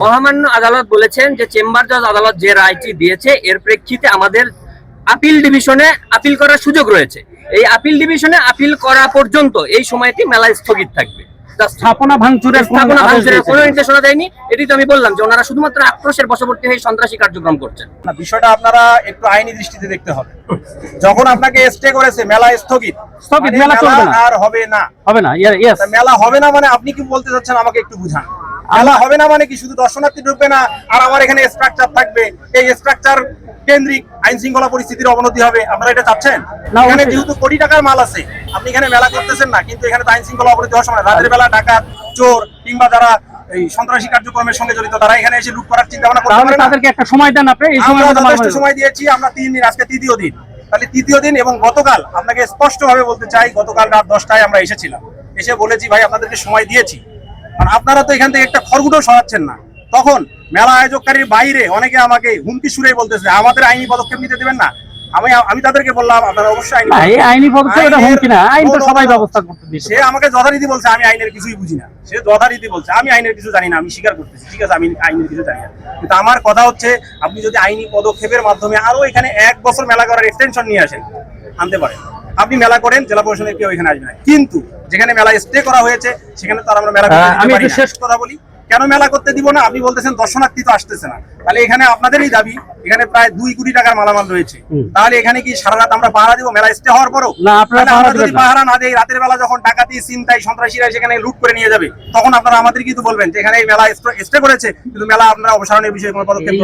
মহামান্য আদালত বলেছেন যে চেম্বার জজ আদালত যে রায়টি দিয়েছে এর প্রেক্ষিতে আমাদের আপিল ডিভিশনে আপিল করার সুযোগ রয়েছে। এই আপিল ডিভিশনে আপিল করা পর্যন্ত এই সময়টি মেলা স্থগিত থাকবে। স্থাপনা ভাঙচুরের স্থাপনা ভাঙচুরের কোনো নির্দেশনা দেয়নি। এটি তো আমি বললাম যে ওনারা শুধুমাত্র আক্রোশের বশবর্তী হয়ে সন্ত্রাসী কার্যক্রম করছেন। না বিষয়টা আপনারা একটু আইনি দৃষ্টিতে দেখতে হবে। যখন আপনাকে স্টে করেছে মেলা স্থগিত। স্থগিত, মানে মেলা চলবে না। আর হবে না। হবে না মেলা হবে না মানে আপনি কি বলতে চাচ্ছেন আমাকে একটু বুঝান। মেলা হবে না মানে কি? শুধু দর্শনার্থী ঢুকবে না আর আমার এখানে স্ট্রাকচার থাকবে। এই স্ট্রাকচার কেন্দ্রিক আইন শৃঙ্খলা পরিস্থিতির অবনতি হবে। আপনারা এটা চাচ্ছেন? এখানে যেহেতু কোটি টাকার মাল আছে আপনি এখানে মেলা করতেছেন না কিন্তু এখানে তো আইন শৃঙ্খলা অবনতি হওয়ার সময় রাতের বেলা ডাকাত চোর কিংবা যারা এই সন্ত্রাসী কার্যক্রমের সঙ্গে জড়িত তারা এখানে এসে লুট করার চিন্তা ভাবনা করতে পারে না। তাদেরকে একটা সময় দেন আপনি এই সময় যথেষ্ট সময় দিয়েছি আমরা তিন দিন আজকে তৃতীয় দিন। তাহলে তৃতীয় দিন এবং গতকাল আপনাকে স্পষ্ট ভাবে বলতে চাই গতকাল রাত দশটায় আমরা এসেছিলাম। এসে বলেছি ভাই আপনাদেরকে সময় দিয়েছি। আর আপনারা তো এখান থেকে একটা খড়গুটো সরাচ্ছেন না। তখন মেলা আয়োজককারীর বাইরে অনেকে আমাকে হুমকি সুরে বলতেছে আমাদের আইনি পদক্ষেপ নিতে দেবেন না। আমি আমি তাদেরকে বললাম আপনারা অবশ্যই আইনি আইনি পদক্ষেপ এটা হুমকি না। আইন তো সবাই ব্যবস্থা করতে সে আমাকে যথারীতি বলছে আমি আইনের কিছুই বুঝি না। সে যথারীতি বলছে আমি আইনের কিছু জানি না আমি স্বীকার করতেছি। ঠিক আছে আমি আইনের কিছু জানি না। কিন্তু আমার কথা হচ্ছে আপনি যদি আইনি পদক্ষেপের মাধ্যমে আরও এখানে এক বছর মেলা করার এক্সটেনশন নিয়ে আসেন আনতে পারেন আপনি মেলা করেন জেলা প্রশাসনের কেউ এখানে আসবে না। কিন্তু যেখানে মেলা স্টে করা হয়েছে সেখানে তো আর আমরা মেলা আমি শেষ- কথা বলি কেন মেলা করতে দিব না? আপনি বলতেছেন দর্শনার্থী তো আসতেছে না। তাহলে এখানে আপনাদেরই দাবি এখানে প্রায় দুই কোটি টাকার মালামাল রয়েছে। তাহলে এখানে কি সারা রাত আমরা পাহারা দিব? মেলা স্টে হওয়ার পরও? না, আপনারা আমরা যদি পাহারা না দেই রাতের বেলা যখন ডাকাতি চিন্তায় সন্ত্রাসীরা সেখানে লুট করে নিয়ে যাবে তখন আপনারা আমাদের কিন্তু বলবেন যে এখানে মেলা স্টে করেছে কিন্তু মেলা আপনারা অপসারণের বিষয়ে কোনো পদক্ষেপ